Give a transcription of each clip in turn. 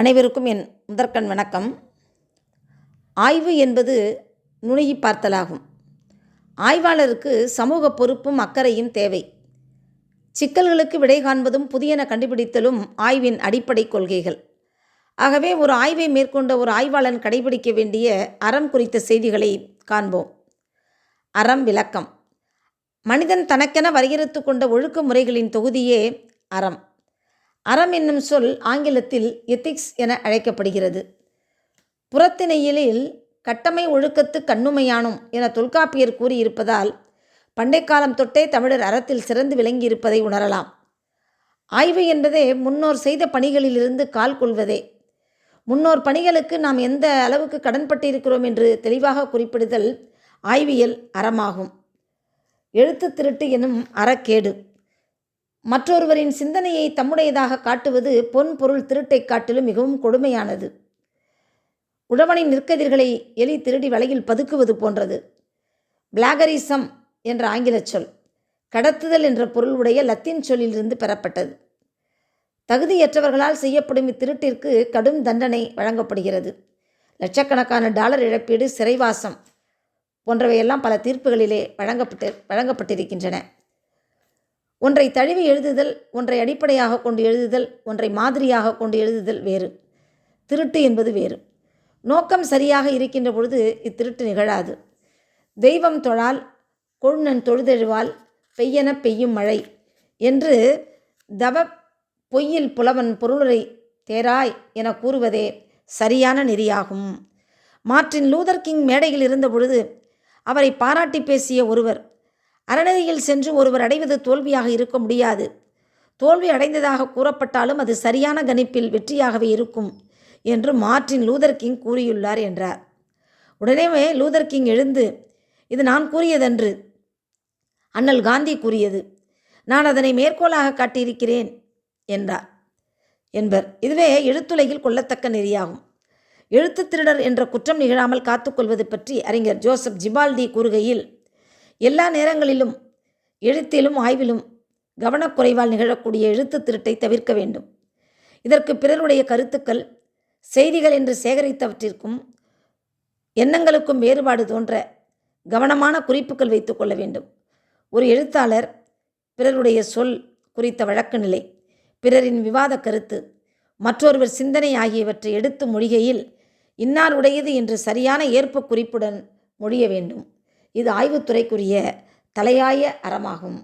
அனைவருக்கும் என் முதற்கண் வணக்கம். ஆய்வு என்பது நுணுகி பார்த்தலாகும். ஆய்வாளருக்கு சமூக பொறுப்பும் அக்கறையும் தேவை. சிக்கல்களுக்கு விடை காண்பதும் புதியன கண்டுபிடித்தலும் ஆய்வின் அடிப்படை கொள்கைகள். ஆகவே ஒரு ஆய்வை மேற்கொண்ட ஒரு ஆய்வாளன் கடைபிடிக்க வேண்டிய அறம் குறித்த செய்திகளை காண்போம். அறம் விளக்கம். மனிதன் தனக்கென வரையறுத்து கொண்ட ஒழுக்க முறைகளின் தொகுதியே அறம். அறம் என்னும் சொல் ஆங்கிலத்தில் எத்திக்ஸ் என அழைக்கப்படுகிறது. புறத்திணையிலில் கட்டமை ஒழுக்கத்து கண்ணுமையானும் என தொல்காப்பியர் கூறியிருப்பதால் பண்டை காலம் தொட்டே தமிழர் அறத்தில் சிறந்து விளங்கியிருப்பதை உணரலாம். ஆய்வு என்பதே முன்னோர் செய்த பணிகளிலிருந்து கால் கொள்வதே. முன்னோர் பணிகளுக்கு நாம் எந்த அளவுக்கு கடன்பட்டிருக்கிறோம் என்று தெளிவாக குறிப்பிடுதல் ஆய்வியல் அறமாகும். எழுத்து திருட்டு எனும் அறக்கேடு. மற்றொருவரின் சிந்தனையை தம்முடையதாக காட்டுவது பொன் பொருள் திருட்டைக் காட்டிலும் மிகவும் கொடுமையானது. உழவனின் நிற்கதிர்களை எலி திருடி வலையில் பதுக்குவது போன்றது. பிளாகரிசம் என்ற ஆங்கிலச் சொல் கடத்துதல் என்ற பொருள் உடைய லத்தீன் சொல்லிலிருந்து பெறப்பட்டது. தகுதியற்றவர்களால் செய்யப்படும் இத்திருட்டிற்கு கடும் தண்டனை வழங்கப்படுகிறது. லட்சக்கணக்கான டாலர் இழப்பீடு சிறைவாசம் போன்றவையெல்லாம் பல தீர்ப்புகளிலே வழங்கப்பட்டு வழங்கப்பட்டிருக்கின்றன. ஒன்றை தழுவி எழுதுதல் ஒன்றை அடிப்படையாக கொண்டு எழுதுதல் ஒன்றை மாதிரியாக கொண்டு எழுதுதல் வேறு. திருட்டு என்பது வேறு. நோக்கம் சரியாக இருக்கின்ற பொழுது இத்திருட்டு நிகழாது. தெய்வம் தொழால் கொழுநன் தொழுதெழுவால் பெய்யென பெய்யும் மழை என்று தவ பொய்யில் புலவன் பொருளுரை தேராய் என கூறுவதே சரியான நெறியாகும். மார்ட்டின் லூதர் கிங் மேடையில் இருந்த பொழுது அவரை பாராட்டி பேசிய ஒருவர் அறநெறியில் சென்று ஒருவர் அடைவது தோல்வியாக இருக்க முடியாது. தோல்வி அடைந்ததாக கூறப்பட்டாலும் அது சரியான கணிப்பில் வெற்றியாகவே இருக்கும் என்று மார்ட்டின் லூதர் கிங் கூறியுள்ளார் என்றார். உடனே லூதர் கிங் எழுந்து இது நான் கூறியதன்று அண்ணல் காந்தி கூறியது. நான் அதனை மேற்கோளாக காட்டியிருக்கிறேன் என்றார். என்பர் இதுவே எழுத்துலகில் கொள்ளத்தக்க நெறியாகும். எழுத்து திருடர் என்ற குற்றம் நிகழாமல் காத்துக்கொள்வது பற்றி அறிஞர் ஜோசப் ஜிபால்டி கூறுகையில் எல்லா நேரங்களிலும் எழுத்திலும் ஆய்விலும் கவனக்குறைவால் நிகழக்கூடிய எழுத்து திருட்டை தவிர்க்க வேண்டும். இதற்கு பிறருடைய கருத்துக்கள் செய்திகள் என்று சேகரித்தவற்றிற்கும் எண்ணங்களுக்கும் வேறுபாடு தோன்ற கவனமான குறிப்புகள் வைத்து கொள்ள வேண்டும். ஒரு எழுத்தாளர் பிறருடைய சொல் குறித்த வழக்கு நிலை பிறரின் விவாத கருத்து மற்றொருவர் சிந்தனை ஆகியவற்றை எடுத்து மொழிகையில் இன்னார் உடையது என்று சரியான ஏற்பு குறிப்புடன் மொழிய வேண்டும். இது ஆய்வுத்துறைக்குரிய தலையாய அறமாகும்.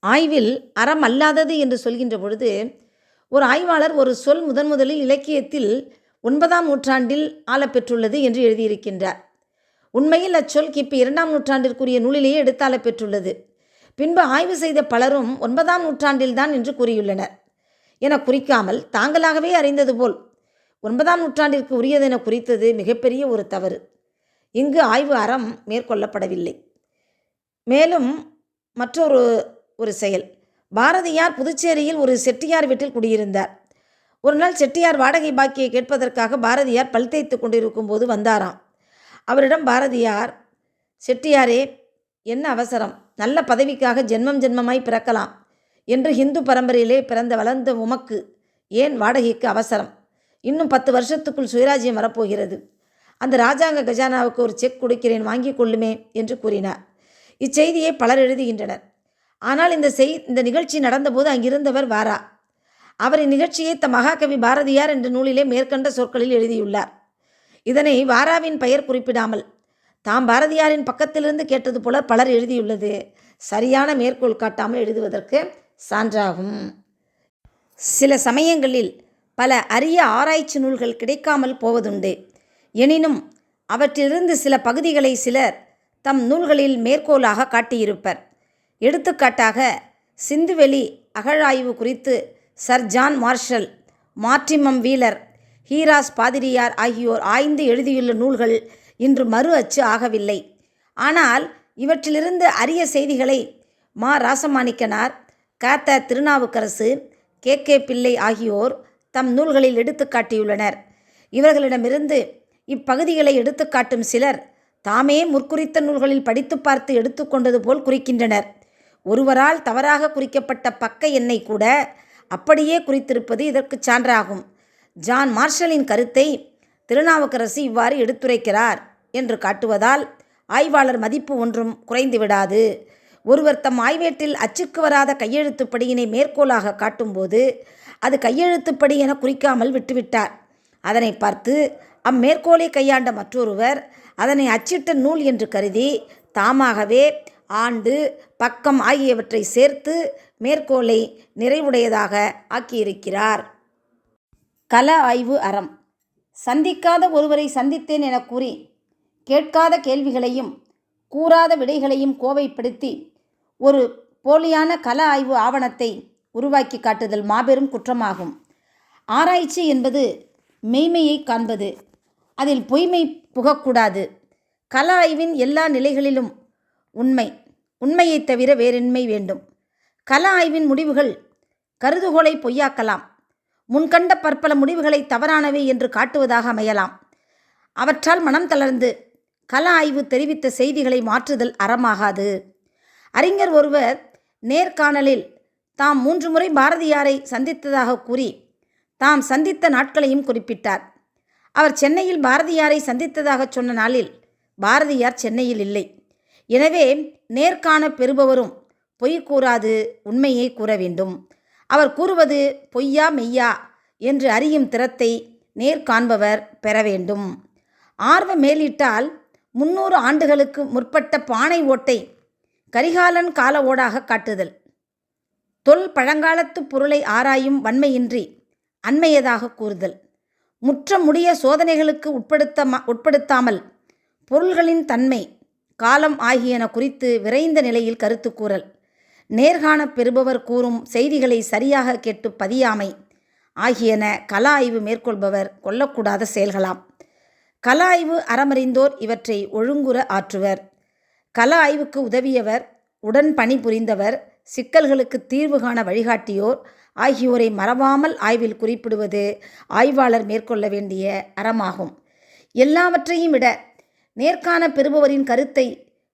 ஆய்வில் அறம் அல்லாதது என்று சொல்கின்ற பொழுது ஒரு ஆய்வாளர் ஒரு சொல் முதன் முதலில் இலக்கியத்தில் ஒன்பதாம் நூற்றாண்டில் ஆளப்பெற்றுள்ளது என்று எழுதியிருக்கின்றார். உண்மையில் அச்சொல் கிபி இரண்டாம் நூற்றாண்டிற்குரிய நூலிலேயே எடுத்தாளப் பெற்றுள்ளது பின்பு ஆய்வு செய்த பலரும் ஒன்பதாம் நூற்றாண்டில்தான் என்று கூறியுள்ளனர். என குறிக்காமல் தாங்களாகவே அறிந்தது போல் ஒன்பதாம் நூற்றாண்டிற்கு உரியதென குறித்தது மிகப்பெரிய ஒரு தவறு. இங்கு ஆய்வு அறம் மேற்கொள்ளப்படவில்லை. மேலும் மற்றொரு ஒரு செயல். பாரதியார் புதுச்சேரியில் ஒரு செட்டியார் வீட்டில் குடியிருந்தார். ஒரு நாள் செட்டியார் வாடகை பாக்கியை கேட்பதற்காக பாரதியார் பல் தேய்த்து கொண்டிருக்கும் போது வந்தாராம். அவரிடம் பாரதியார் செட்டியாரே என்ன அவசரம்? நல்ல பதவிக்காக ஜென்மம் ஜென்மமாய் பிறக்கலாம். என்று ஹிந்து பரம்பரையிலே பிறந்த வளர்ந்த உமக்கு ஏன் வாடகைக்கு அவசரம்? இன்னும் பத்து வருஷத்துக்குள் சுயராஜ்யம் வரப்போகிறது. அந்த ராஜாங்க கஜானாவுக்கு ஒரு செக் கொடுக்கிறேன் வாங்கி கொள்ளுமே என்று கூறினார். இச்செய்தியை பலர் எழுதுகின்றனர். ஆனால் இந்த செய் இந்த நிகழ்ச்சி நடந்தபோது அங்கிருந்தவர் வாரா. அவர் இந்நிகழ்ச்சியை த மகாகவி பாரதியார் என்ற நூலிலே மேற்கண்ட சொற்களில் எழுதியுள்ளார். இதனை வாராவின் பெயர் குறிப்பிடாமல் தாம் பாரதியாரின் பக்கத்திலிருந்து கேட்டது போல பலர் எழுதியுள்ளது. சரியான மேற்கோள் காட்டாமல் எழுதுவதற்கு சான்றாகும். சில சமயங்களில் பல அரிய ஆராய்ச்சி நூல்கள் கிடைக்காமல் போவதுண்டு. எனினும் அவற்றிலிருந்து சில பகுதிகளை சிலர் தம் நூல்களில் மேற்கோளாக காட்டியிருப்பர். எடுத்துக்காட்டாக சிந்துவெளி அகழாய்வு குறித்து sir John Marshall Mortimer Wheeler Heras பாதிரியார் ஆகியோர் ஆய்ந்து எழுதியுள்ள நூல்கள் இன்று மறு அச்சு ஆகவில்லை. ஆனால் இவற்றிலிருந்து அரிய செய்திகளை மா. ராசமாணிக்கனார் காத்த திருநாவுக்கரசு கே. கே. பிள்ளை ஆகியோர் தம் நூல்களில் எடுத்து காட்டியுள்ளனர். இவர்களிடமிருந்து இப்பகுதிகளை எடுத்துக்காட்டும் சிலர் தாமே முற்குறித்த நூல்களில் படித்து பார்த்து எடுத்துக்கொண்டது போல் குறிக்கின்றனர். ஒருவரால் தவறாக குறிக்கப்பட்ட பக்க எண்ணை கூட அப்படியே குறித்திருப்பது இதற்கு சான்றாகும். ஜான் மார்ஷலின் கருத்தை திருநாவுக்கரசு இவ்வாறு எடுத்துரைக்கிறார் என்று காட்டுவதால் ஆய்வாளர் மதிப்பு ஒன்றும் குறைந்து விடாது ஒருவர் தம் ஆய்வேட்டில் அச்சுக்கு வராத கையெழுத்துப்படியினை மேற்கோளாக காட்டும்போது அது கையெழுத்துப்படி என குறிக்காமல் விட்டுவிட்டார். அதனை பார்த்து அம்மேற்கோளை கையாண்ட மற்றொருவர் அதனை அச்சிட்ட நூல் என்று கருதி தாமாகவே ஆண்டு பக்கம் ஆகியவற்றை சேர்த்து மேற்கோளை நிறைவுடையதாக ஆக்கியிருக்கிறார். கல ஆய்வு அறம். சந்திக்காத ஒருவரை சந்தித்தேன் என கூறி கேட்காத கேள்விகளையும் கூறாத விடைகளையும் கோவைப்படுத்தி ஒரு போலியான கல ஆய்வு ஆவணத்தை உருவாக்கி காட்டுதல் மாபெரும் குற்றமாகும். ஆராய்ச்சி என்பது மெய்மையை காண்பது அதில் பொய்மை புகக்கூடாது. கல ஆய்வின் எல்லா நிலைகளிலும் உண்மை. உண்மையைத் தவிர வேறின்மை வேண்டும். கல ஆய்வின் முடிவுகள் கருதுகோளை பொய்யாக்கலாம். முன்கண்ட பற்பல முடிவுகளை தவறானவை என்று காட்டுவதாக அமையலாம். அவற்றால் மனம் தளர்ந்து கல ஆய்வு தெரிவித்த செய்திகளை மாற்றுதல் அறமாகாது. அறிஞர் ஒருவர் நேர்காணலில் தாம் மூன்று முறை பாரதியாரை சந்தித்ததாக கூறி தாம் சந்தித்த நாட்களையும் குறிப்பிட்டார். அவர் சென்னையில் பாரதியாரை சந்தித்ததாக சொன்ன நாளில் பாரதியார் சென்னையில் இல்லை. எனவே நேர்காண பெறுபவரும் பொய் கூறாது உண்மையை கூற வேண்டும். அவர் கூறுவது பொய்யா மெய்யா என்று அறியும் திறத்தை நேர்காண்பவர் பெற வேண்டும். ஆர்வ மேலிட்டால் முன்னூறு ஆண்டுகளுக்கு முற்பட்ட பானை ஓட்டை கரிகாலன் கால ஓடாக காட்டுதல். தொல் பழங்காலத்து பொருளை ஆராயும் வன்மையின்றி அண்மையதாக கூறுதல். முற்ற முடிய சோதனைகளுக்கு உட்படுத்த உட்படுத்தாமல் பொருள்களின் தன்மை காலம் ஆகியன குறித்து விரைந்த நிலையில் கருத்து கூறல். நேர்காண பெறுபவர் கூறும் செய்திகளை சரியாக கேட்டு பதியாமை ஆகியன கல ஆய்வு மேற்கொள்பவர் கொள்ளக்கூடாத செயல்களாம். கல ஆய்வு அறமறிந்தோர் இவற்றை ஒழுங்குற ஆற்றுவர். கல ஆய்வுக்கு உதவியவர் உடன் பணிபுரிந்தவர் சிக்கல்களுக்கு தீர்வு காண வழிகாட்டியோர் ஆகியோரை மறவாமல் ஆய்வில் குறிப்பிடுவது ஆய்வாளர் மேற்கொள்ள வேண்டிய அறமாகும். எல்லாவற்றையும் விட நேர்காண பெறுபவரின் கருத்தை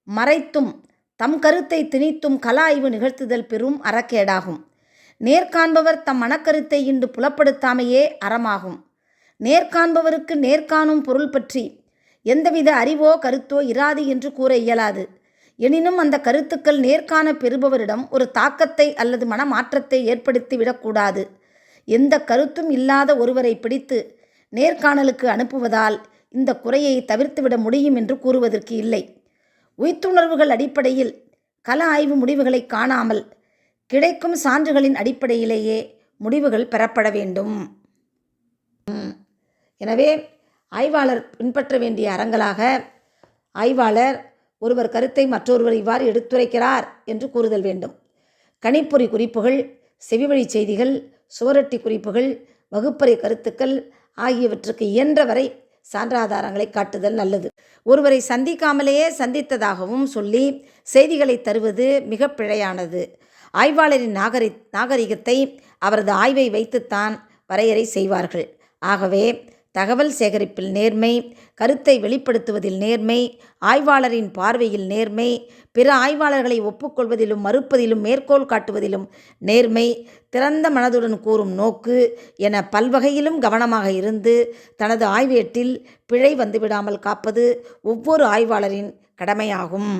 மறைத்தும் தம் கருத்தை திணித்தும் கல ஆய்வு நிகழ்த்துதல் பெரும் அறக்கேடாகும். நேர்காண்பவர் தம் மனக்கருத்தை இன்று புலப்படுத்தாமையே அறமாகும். நேர்காண்பவருக்கு நேர்காணும் பொருள் பற்றி எந்தவித அறிவோ கருத்தோ இராது என்று கூற இயலாது. எனினும் அந்த கருத்துக்கள் நேர்காண பெறுபவரிடம் ஒரு தாக்கத்தை அல்லது மனமாற்றத்தை ஏற்படுத்தி விடக்கூடாது. எந்த கருத்தும் இல்லாத ஒருவரை பிடித்து நேர்காணலுக்கு அனுப்புவதால் இந்த குறையை தவிர்த்துவிட முடியும் என்று கூறுவதற்கு இல்லை. உய்த்துணர்வுகள் அடிப்படையில் கல ஆய்வு முடிவுகளை காணாமல் கிடைக்கும் சான்றுகளின் அடிப்படையிலேயே முடிவுகள் பெறப்பட வேண்டும். எனவே ஆய்வாளர் பின்பற்ற வேண்டிய அறங்களாக ஆய்வாளர் ஒருவர் கருத்தை மற்றொருவர் இவ்வாறு எடுத்துரைக்கிறார் என்று கூறுதல் வேண்டும். கணிப்பொறி குறிப்புகள் செவிவழி செய்திகள் சுவரொட்டி குறிப்புகள் வகுப்பறை கருத்துக்கள் ஆகியவற்றுக்கு இயன்றவரை சான்றாதாரங்களை காட்டுதல் நல்லது. ஒருவரை சந்திக்காமலேயே சந்தித்ததாகவும் சொல்லி செய்திகளை தருவது மிக பிழையானது. ஆய்வாளரின் நாகரி நாகரிகத்தை அவரது ஆய்வை வைத்துத்தான் வரையறை செய்வார்கள். ஆகவே தகவல் சேகரிப்பில் நேர்மை கருத்தை வெளிப்படுத்துவதில் நேர்மை ஆய்வாளரின் பார்வையில் நேர்மை பிற ஆய்வாளர்களை ஒப்புக்கொள்வதிலும் மறுப்பதிலும் மேற்கோள் காட்டுவதிலும் நேர்மை திறந்த மனதுடன் கூறும் நோக்கு என பல்வகையிலும் கவனமாக இருந்து தனது ஆய்வேட்டில் பிழை வந்துவிடாமல் காப்பது ஒவ்வொரு ஆய்வாளரின் கடமையாகும்.